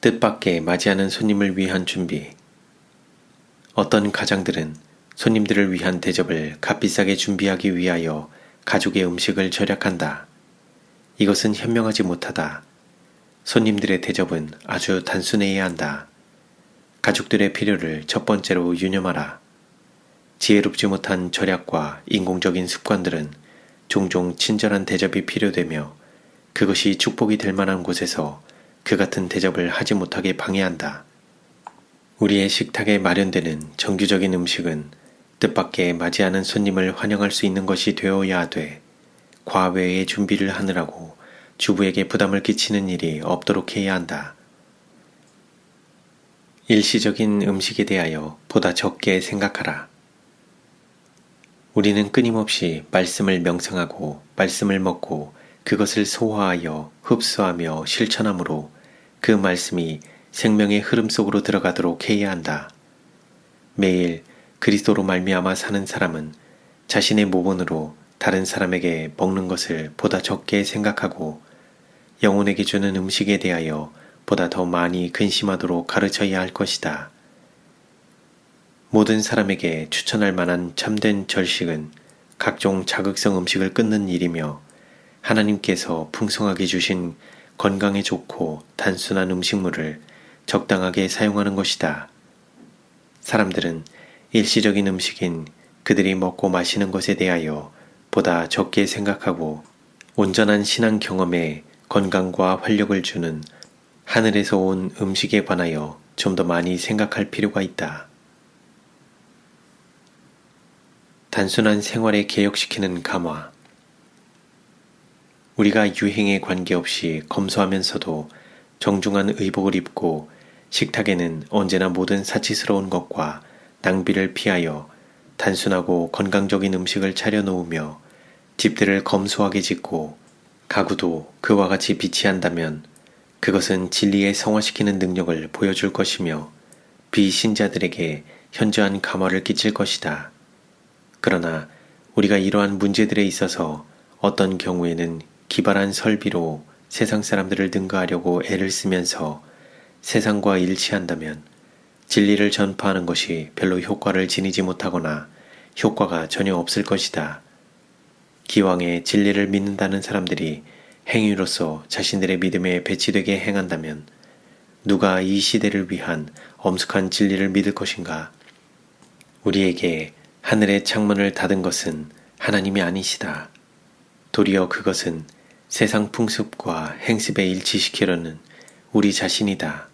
뜻밖의 맞이하는 손님을 위한 준비. 어떤 가장들은 손님들을 위한 대접을 값비싸게 준비하기 위하여 가족의 음식을 절약한다. 이것은 현명하지 못하다. 손님들의 대접은 아주 단순해야 한다. 가족들의 필요를 첫 번째로 유념하라. 지혜롭지 못한 절약과 인공적인 습관들은 종종 친절한 대접이 필요되며 그것이 축복이 될 만한 곳에서 그 같은 대접을 하지 못하게 방해한다. 우리의 식탁에 마련되는 정규적인 음식은 뜻밖의 맞이하는 손님을 환영할 수 있는 것이 되어야 하되 과외의 준비를 하느라고 주부에게 부담을 끼치는 일이 없도록 해야 한다. 일시적인 음식에 대하여 보다 적게 생각하라. 우리는 끊임없이 말씀을 명상하고 말씀을 먹고 그것을 소화하여 흡수하며 실천함으로 그 말씀이 생명의 흐름 속으로 들어가도록 해야 한다. 매일 그리스도로 말미암아 사는 사람은 자신의 모본으로 다른 사람에게 먹는 것을 보다 적게 생각하고 영혼에게 주는 음식에 대하여 보다 더 많이 근심하도록 가르쳐야 할 것이다. 모든 사람에게 추천할 만한 참된 절식은 각종 자극성 음식을 끊는 일이며 하나님께서 풍성하게 주신 건강에 좋고 단순한 음식물을 적당하게 사용하는 것이다. 사람들은 일시적인 음식인 그들이 먹고 마시는 것에 대하여 보다 적게 생각하고 온전한 신앙 경험에 건강과 활력을 주는 하늘에서 온 음식에 관하여 좀 더 많이 생각할 필요가 있다. 단순한 생활에 개혁시키는 감화. 우리가 유행에 관계없이 검소하면서도 정중한 의복을 입고 식탁에는 언제나 모든 사치스러운 것과 낭비를 피하여 단순하고 건강적인 음식을 차려 놓으며 집들을 검소하게 짓고 가구도 그와 같이 비치한다면 그것은 진리에 성화시키는 능력을 보여줄 것이며 비신자들에게 현저한 감화를 끼칠 것이다. 그러나 우리가 이러한 문제들에 있어서 어떤 경우에는 기발한 설비로 세상 사람들을 능가하려고 애를 쓰면서 세상과 일치한다면 진리를 전파하는 것이 별로 효과를 지니지 못하거나 효과가 전혀 없을 것이다. 기왕에 진리를 믿는다는 사람들이 행위로서 자신들의 믿음에 배치되게 행한다면 누가 이 시대를 위한 엄숙한 진리를 믿을 것인가? 우리에게 하늘의 창문을 닫은 것은 하나님이 아니시다. 도리어 그것은 세상 풍습과 행습에 일치시키려는 우리 자신이다.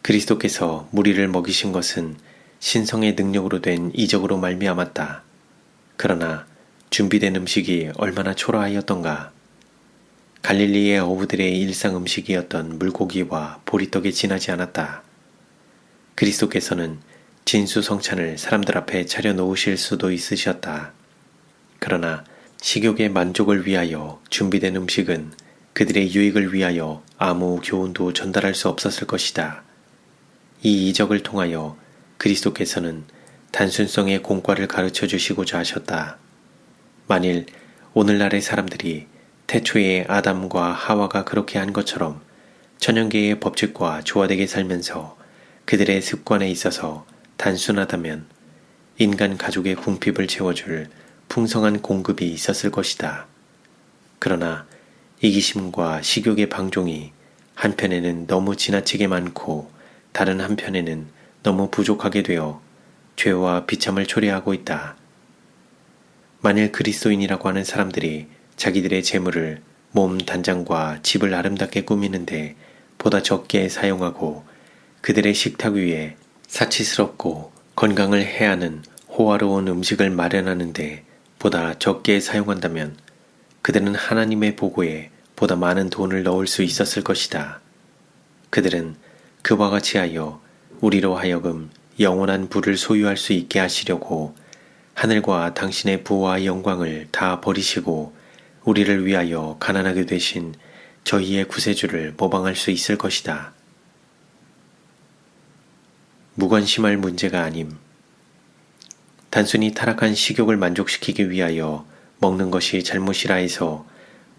그리스도께서 무리를 먹이신 것은 신성의 능력으로 된 이적으로 말미암았다. 그러나 준비된 음식이 얼마나 초라하였던가. 갈릴리의 어부들의 일상 음식이었던 물고기와 보리떡에 지나지 않았다. 그리스도께서는 진수성찬을 사람들 앞에 차려 놓으실 수도 있으셨다. 그러나 식욕의 만족을 위하여 준비된 음식은 그들의 유익을 위하여 아무 교훈도 전달할 수 없었을 것이다. 이 이적을 통하여 그리스도께서는 단순성의 공과를 가르쳐 주시고자 하셨다. 만일 오늘날의 사람들이 태초의 아담과 하와가 그렇게 한 것처럼 천연계의 법칙과 조화되게 살면서 그들의 습관에 있어서 단순하다면 인간 가족의 궁핍을 채워줄 풍성한 공급이 있었을 것이다. 그러나 이기심과 식욕의 방종이 한편에는 너무 지나치게 많고 다른 한편에는 너무 부족하게 되어 죄와 비참을 초래하고 있다. 만일 그리스도인이라고 하는 사람들이 자기들의 재물을 몸 단장과 집을 아름답게 꾸미는데 보다 적게 사용하고 그들의 식탁 위에 사치스럽고 건강을 해하는 호화로운 음식을 마련하는데 보다 적게 사용한다면 그들은 하나님의 보고에 보다 많은 돈을 넣을 수 있었을 것이다. 그들은 그와 같이 하여 우리로 하여금 영원한 부를 소유할 수 있게 하시려고 하늘과 당신의 부와 영광을 다 버리시고 우리를 위하여 가난하게 되신 저희의 구세주를 모방할 수 있을 것이다. 무관심할 문제가 아님. 단순히 타락한 식욕을 만족시키기 위하여 먹는 것이 잘못이라 해서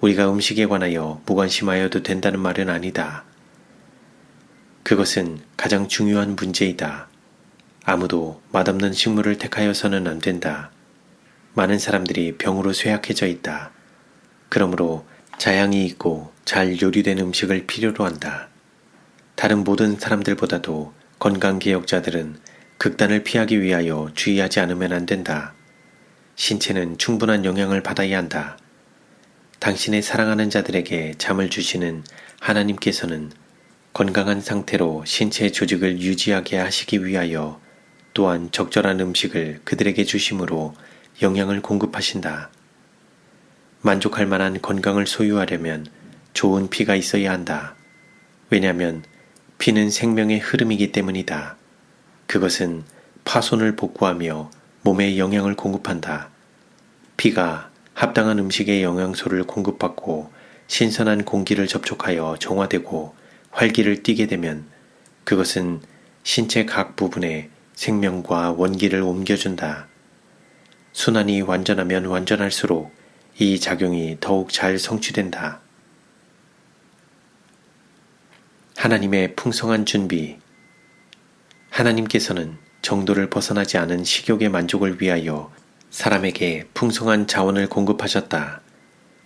우리가 음식에 관하여 무관심하여도 된다는 말은 아니다. 그것은 가장 중요한 문제이다. 아무도 맛없는 식물을 택하여서는 안 된다. 많은 사람들이 병으로 쇠약해져 있다. 그러므로 자양이 있고 잘 요리된 음식을 필요로 한다. 다른 모든 사람들보다도 건강개혁자들은 극단을 피하기 위하여 주의하지 않으면 안 된다. 신체는 충분한 영양을 받아야 한다. 당신의 사랑하는 자들에게 잠을 주시는 하나님께서는 건강한 상태로 신체 조직을 유지하게 하시기 위하여 또한 적절한 음식을 그들에게 주심으로 영양을 공급하신다. 만족할 만한 건강을 소유하려면 좋은 피가 있어야 한다. 왜냐하면 피는 생명의 흐름이기 때문이다. 그것은 파손을 복구하며 몸에 영양을 공급한다. 피가 합당한 음식의 영양소를 공급받고 신선한 공기를 접촉하여 정화되고 활기를 띠게 되면 그것은 신체 각 부분에 생명과 원기를 옮겨준다. 순환이 완전하면 완전할수록 이 작용이 더욱 잘 성취된다. 하나님의 풍성한 준비. 하나님께서는 정도를 벗어나지 않은 식욕의 만족을 위하여 사람에게 풍성한 자원을 공급하셨다.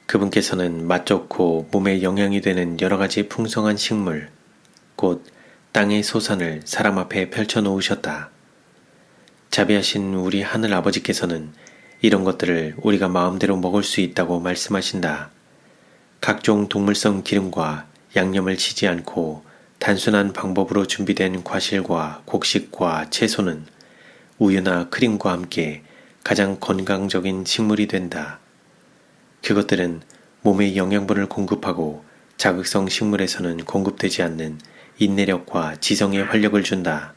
그분께서는 맛 좋고 몸에 영향이 되는 여러 가지 풍성한 식물, 곧 땅의 소산을 사람 앞에 펼쳐 놓으셨다. 자비하신 우리 하늘 아버지께서는 이런 것들을 우리가 마음대로 먹을 수 있다고 말씀하신다. 각종 동물성 기름과 양념을 치지 않고 단순한 방법으로 준비된 과실과 곡식과 채소는 우유나 크림과 함께 가장 건강적인 식물이 된다. 그것들은 몸에 영양분을 공급하고 자극성 식물에서는 공급되지 않는 인내력과 지성의 활력을 준다.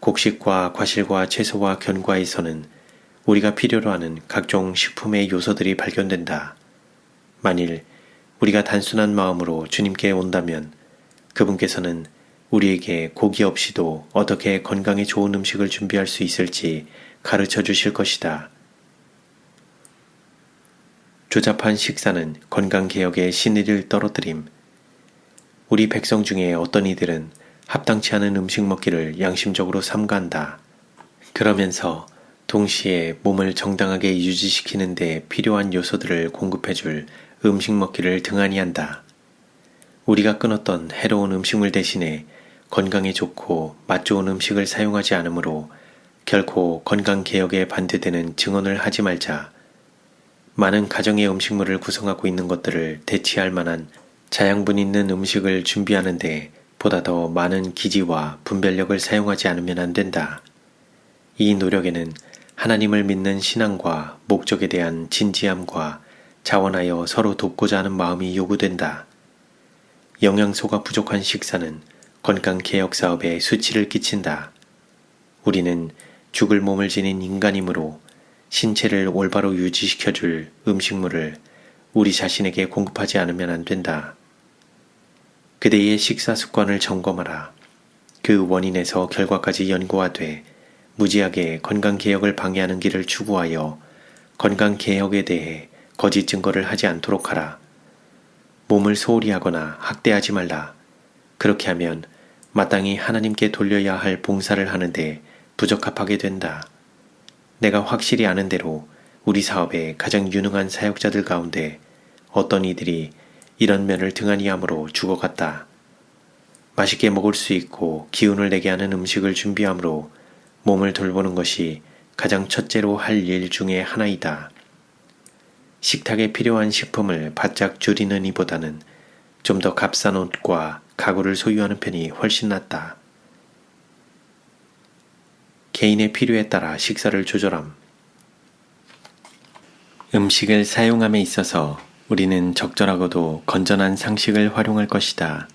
곡식과 과실과 채소와 견과에서는 우리가 필요로 하는 각종 식품의 요소들이 발견된다. 만일 우리가 단순한 마음으로 주님께 온다면 그분께서는 우리에게 고기 없이도 어떻게 건강에 좋은 음식을 준비할 수 있을지 가르쳐 주실 것이다. 조잡한 식사는 건강개혁의 신의를 떨어뜨림. 우리 백성 중에 어떤 이들은 합당치 않은 음식 먹기를 양심적으로 삼가한다. 그러면서 동시에 몸을 정당하게 유지시키는 데 필요한 요소들을 공급해줄 음식 먹기를 등한히 한다. 우리가 끊었던 해로운 음식물 대신에 건강에 좋고 맛 좋은 음식을 사용하지 않으므로 결코 건강 개혁에 반대되는 증언을 하지 말자. 많은 가정의 음식물을 구성하고 있는 것들을 대체할 만한 자양분 있는 음식을 준비하는데 보다 더 많은 기지와 분별력을 사용하지 않으면 안 된다. 이 노력에는 하나님을 믿는 신앙과 목적에 대한 진지함과 자원하여 서로 돕고자 하는 마음이 요구된다. 영양소가 부족한 식사는 건강 개혁 사업에 수치를 끼친다. 우리는 죽을 몸을 지닌 인간이므로 신체를 올바로 유지시켜줄 음식물을 우리 자신에게 공급하지 않으면 안 된다. 그대의 식사 습관을 점검하라. 그 원인에서 결과까지 연구하되 무지하게 건강 개혁을 방해하는 길을 추구하여 건강 개혁에 대해 거짓 증거를 하지 않도록 하라. 몸을 소홀히 하거나 학대하지 말라. 그렇게 하면 마땅히 하나님께 돌려야 할 봉사를 하는데 부적합하게 된다. 내가 확실히 아는 대로 우리 사업의 가장 유능한 사역자들 가운데 어떤 이들이 이런 면을 등한히 함으로 죽어갔다. 맛있게 먹을 수 있고 기운을 내게 하는 음식을 준비함으로 몸을 돌보는 것이 가장 첫째로 할 일 중의 하나이다. 식탁에 필요한 식품을 바짝 줄이는 이보다는 좀 더 값싼 옷과 가구를 소유하는 편이 훨씬 낫다. 개인의 필요에 따라 식사를 조절함. 음식을 사용함에 있어서 우리는 적절하고도 건전한 상식을 활용할 것이다.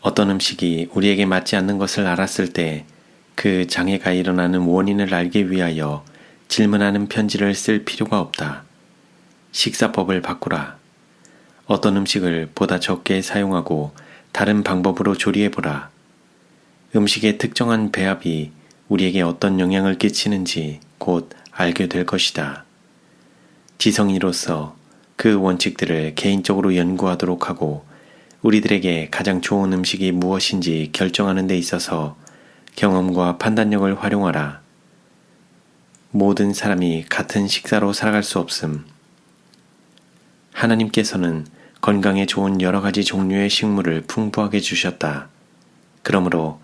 어떤 음식이 우리에게 맞지 않는 것을 알았을 때 그 장애가 일어나는 원인을 알기 위하여 질문하는 편지를 쓸 필요가 없다. 식사법을 바꾸라. 어떤 음식을 보다 적게 사용하고 다른 방법으로 조리해보라. 음식의 특정한 배합이 우리에게 어떤 영향을 끼치는지 곧 알게 될 것이다. 지성인으로서 그 원칙들을 개인적으로 연구하도록 하고 우리들에게 가장 좋은 음식이 무엇인지 결정하는 데 있어서 경험과 판단력을 활용하라. 모든 사람이 같은 식사로 살아갈 수 없음. 하나님께서는 건강에 좋은 여러 가지 종류의 식물을 풍부하게 주셨다. 그러므로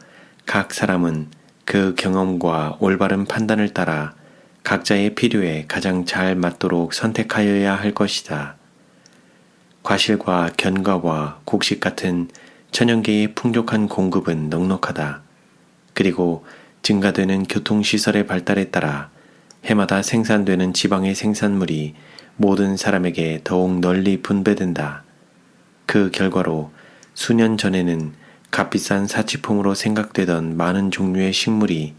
각 사람은 그 경험과 올바른 판단을 따라 각자의 필요에 가장 잘 맞도록 선택하여야 할 것이다. 과실과 견과와 곡식 같은 천연계의 풍족한 공급은 넉넉하다. 그리고 증가되는 교통시설의 발달에 따라 해마다 생산되는 지방의 생산물이 모든 사람에게 더욱 널리 분배된다. 그 결과로 수년 전에는 값비싼 사치품으로 생각되던 많은 종류의 식물이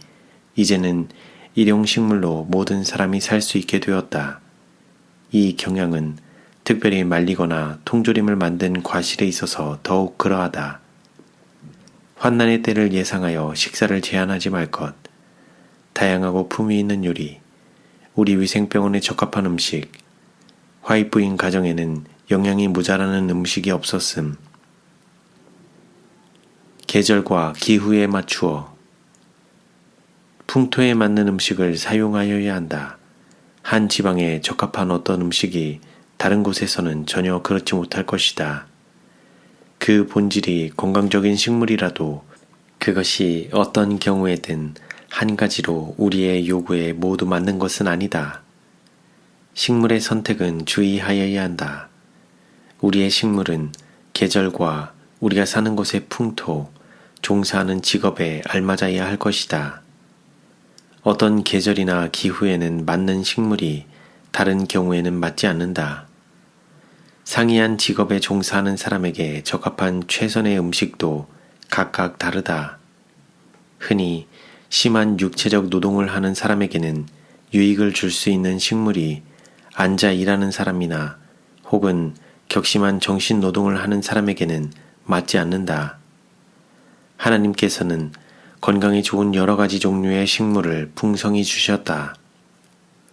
이제는 일용식물로 모든 사람이 살 수 있게 되었다. 이 경향은 특별히 말리거나 통조림을 만든 과실에 있어서 더욱 그러하다. 환난의 때를 예상하여 식사를 제한하지 말 것. 다양하고 품위 있는 요리, 우리 위생병원에 적합한 음식, 화이트인 가정에는 영양이 모자라는 음식이 없었음. 계절과 기후에 맞추어 풍토에 맞는 음식을 사용하여야 한다. 한 지방에 적합한 어떤 음식이 다른 곳에서는 전혀 그렇지 못할 것이다. 그 본질이 건강적인 식물이라도 그것이 어떤 경우에든 한 가지로 우리의 요구에 모두 맞는 것은 아니다. 식물의 선택은 주의하여야 한다. 우리의 식물은 계절과 우리가 사는 곳의 풍토, 종사하는 직업에 알맞아야 할 것이다. 어떤 계절이나 기후에는 맞는 식물이 다른 경우에는 맞지 않는다. 상이한 직업에 종사하는 사람에게 적합한 최선의 음식도 각각 다르다. 흔히 심한 육체적 노동을 하는 사람에게는 유익을 줄 수 있는 식물이 앉아 일하는 사람이나 혹은 격심한 정신 노동을 하는 사람에게는 맞지 않는다. 하나님께서는 건강에 좋은 여러 가지 종류의 식물을 풍성히 주셨다.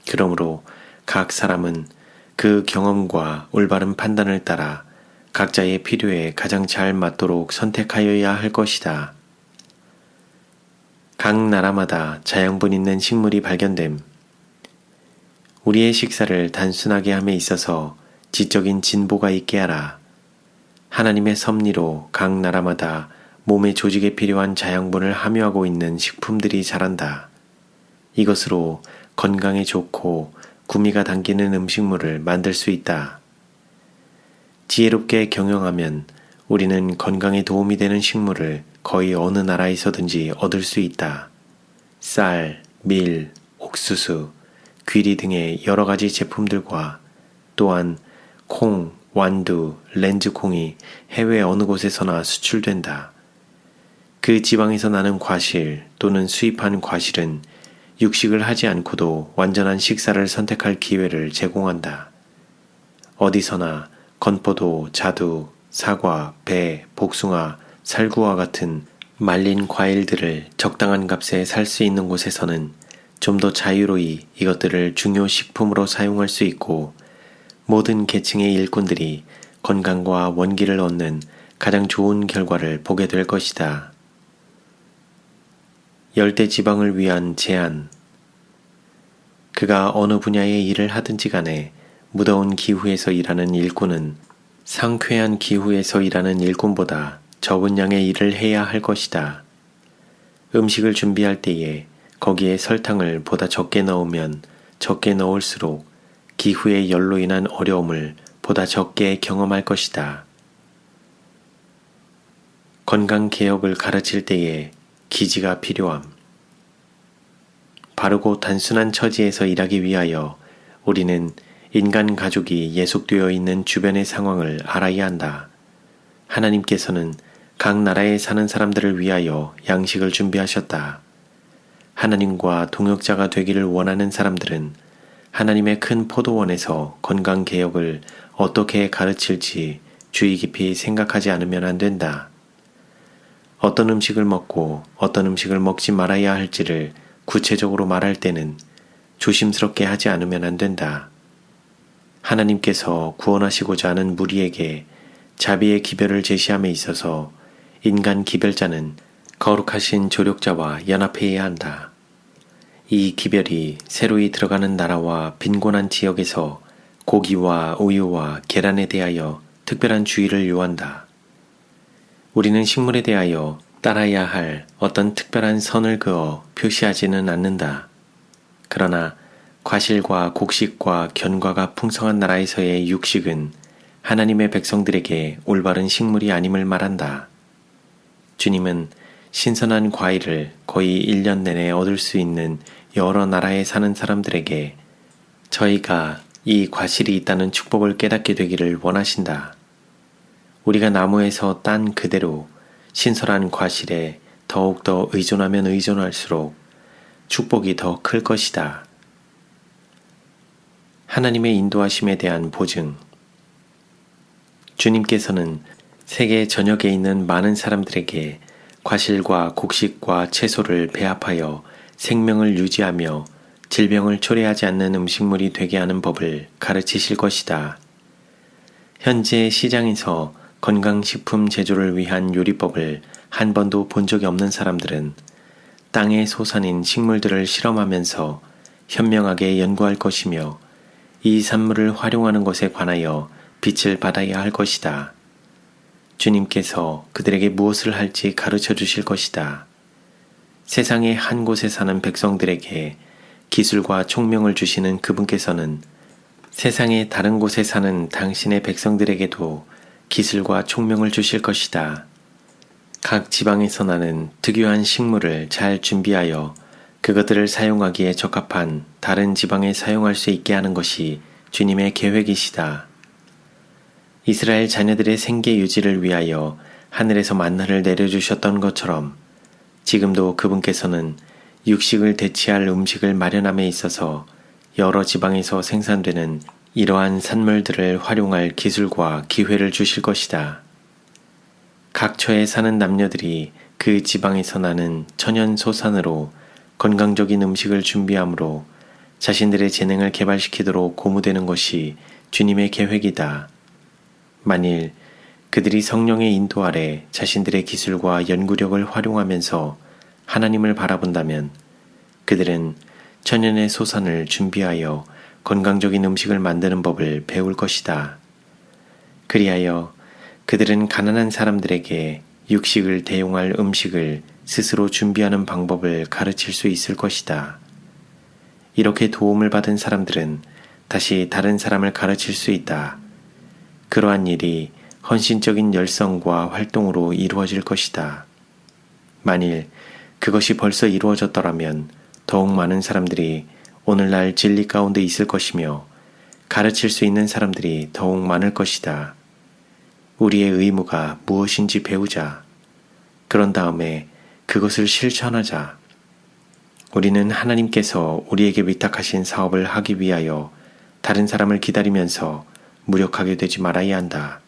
그러므로 각 사람은 그 경험과 올바른 판단을 따라 각자의 필요에 가장 잘 맞도록 선택하여야 할 것이다. 각 나라마다 자양분 있는 식물이 발견됨. 우리의 식사를 단순하게 함에 있어서 지적인 진보가 있게 하라. 하나님의 섭리로 각 나라마다 몸의 조직에 필요한 자양분을 함유하고 있는 식품들이 자란다. 이것으로 건강에 좋고 구미가 당기는 음식물을 만들 수 있다. 지혜롭게 경영하면 우리는 건강에 도움이 되는 식물을 거의 어느 나라에서든지 얻을 수 있다. 쌀, 밀, 옥수수, 귀리 등의 여러 가지 제품들과 또한 콩, 완두, 렌즈콩이 해외 어느 곳에서나 수출된다. 그 지방에서 나는 과실 또는 수입한 과실은 육식을 하지 않고도 완전한 식사를 선택할 기회를 제공한다. 어디서나 건포도, 자두, 사과, 배, 복숭아, 살구와 같은 말린 과일들을 적당한 값에 살 수 있는 곳에서는 좀 더 자유로이 이것들을 중요 식품으로 사용할 수 있고 모든 계층의 일꾼들이 건강과 원기를 얻는 가장 좋은 결과를 보게 될 것이다. 열대 지방을 위한 제한. 그가 어느 분야의 일을 하든지 간에 무더운 기후에서 일하는 일꾼은 상쾌한 기후에서 일하는 일꾼보다 적은 양의 일을 해야 할 것이다. 음식을 준비할 때에 거기에 설탕을 보다 적게 넣으면 적게 넣을수록 기후의 열로 인한 어려움을 보다 적게 경험할 것이다. 건강 개혁을 가르칠 때에 기지가 필요함. 바르고 단순한 처지에서 일하기 위하여 우리는 인간 가족이 예속되어 있는 주변의 상황을 알아야 한다. 하나님께서는 각 나라에 사는 사람들을 위하여 양식을 준비하셨다. 하나님과 동역자가 되기를 원하는 사람들은 하나님의 큰 포도원에서 건강 개혁을 어떻게 가르칠지 주의 깊이 생각하지 않으면 안 된다. 어떤 음식을 먹고 어떤 음식을 먹지 말아야 할지를 구체적으로 말할 때는 조심스럽게 하지 않으면 안 된다. 하나님께서 구원하시고자 하는 무리에게 자비의 기별을 제시함에 있어서 인간 기별자는 거룩하신 조력자와 연합해야 한다. 이 기별이 새로이 들어가는 나라와 빈곤한 지역에서 고기와 우유와 계란에 대하여 특별한 주의를 요한다. 우리는 식물에 대하여 따라야 할 어떤 특별한 선을 그어 표시하지는 않는다. 그러나 과실과 곡식과 견과가 풍성한 나라에서의 육식은 하나님의 백성들에게 올바른 식물이 아님을 말한다. 주님은 신선한 과일을 거의 1년 내내 얻을 수 있는 여러 나라에 사는 사람들에게 저희가 이 과실이 있다는 축복을 깨닫게 되기를 원하신다. 우리가 나무에서 딴 그대로 신선한 과실에 더욱더 의존하면 의존할수록 축복이 더 클 것이다. 하나님의 인도하심에 대한 보증. 주님께서는 세계 전역에 있는 많은 사람들에게 과실과 곡식과 채소를 배합하여 생명을 유지하며 질병을 초래하지 않는 음식물이 되게 하는 법을 가르치실 것이다. 현재 시장에서 건강식품 제조를 위한 요리법을 한 번도 본 적이 없는 사람들은 땅의 소산인 식물들을 실험하면서 현명하게 연구할 것이며 이 산물을 활용하는 것에 관하여 빛을 받아야 할 것이다. 주님께서 그들에게 무엇을 할지 가르쳐 주실 것이다. 세상의 한 곳에 사는 백성들에게 기술과 총명을 주시는 그분께서는 세상의 다른 곳에 사는 당신의 백성들에게도 기술과 총명을 주실 것이다. 각 지방에서 나는 특유한 식물을 잘 준비하여 그것들을 사용하기에 적합한 다른 지방에 사용할 수 있게 하는 것이 주님의 계획이시다. 이스라엘 자녀들의 생계 유지를 위하여 하늘에서 만나를 내려주셨던 것처럼 지금도 그분께서는 육식을 대체할 음식을 마련함에 있어서 여러 지방에서 생산되는 이러한 산물들을 활용할 기술과 기회를 주실 것이다. 각처에 사는 남녀들이 그 지방에서 나는 천연 소산으로 건강적인 음식을 준비함으로 자신들의 재능을 개발시키도록 고무되는 것이 주님의 계획이다. 만일 그들이 성령의 인도 아래 자신들의 기술과 연구력을 활용하면서 하나님을 바라본다면 그들은 천연의 소산을 준비하여 건강적인 음식을 만드는 법을 배울 것이다. 그리하여 그들은 가난한 사람들에게 육식을 대용할 음식을 스스로 준비하는 방법을 가르칠 수 있을 것이다. 이렇게 도움을 받은 사람들은 다시 다른 사람을 가르칠 수 있다. 그러한 일이 헌신적인 열성과 활동으로 이루어질 것이다. 만일 그것이 벌써 이루어졌더라면 더욱 많은 사람들이 오늘날 진리 가운데 있을 것이며 가르칠 수 있는 사람들이 더욱 많을 것이다. 우리의 의무가 무엇인지 배우자. 그런 다음에 그것을 실천하자. 우리는 하나님께서 우리에게 위탁하신 사업을 하기 위하여 다른 사람을 기다리면서 무력하게 되지 말아야 한다.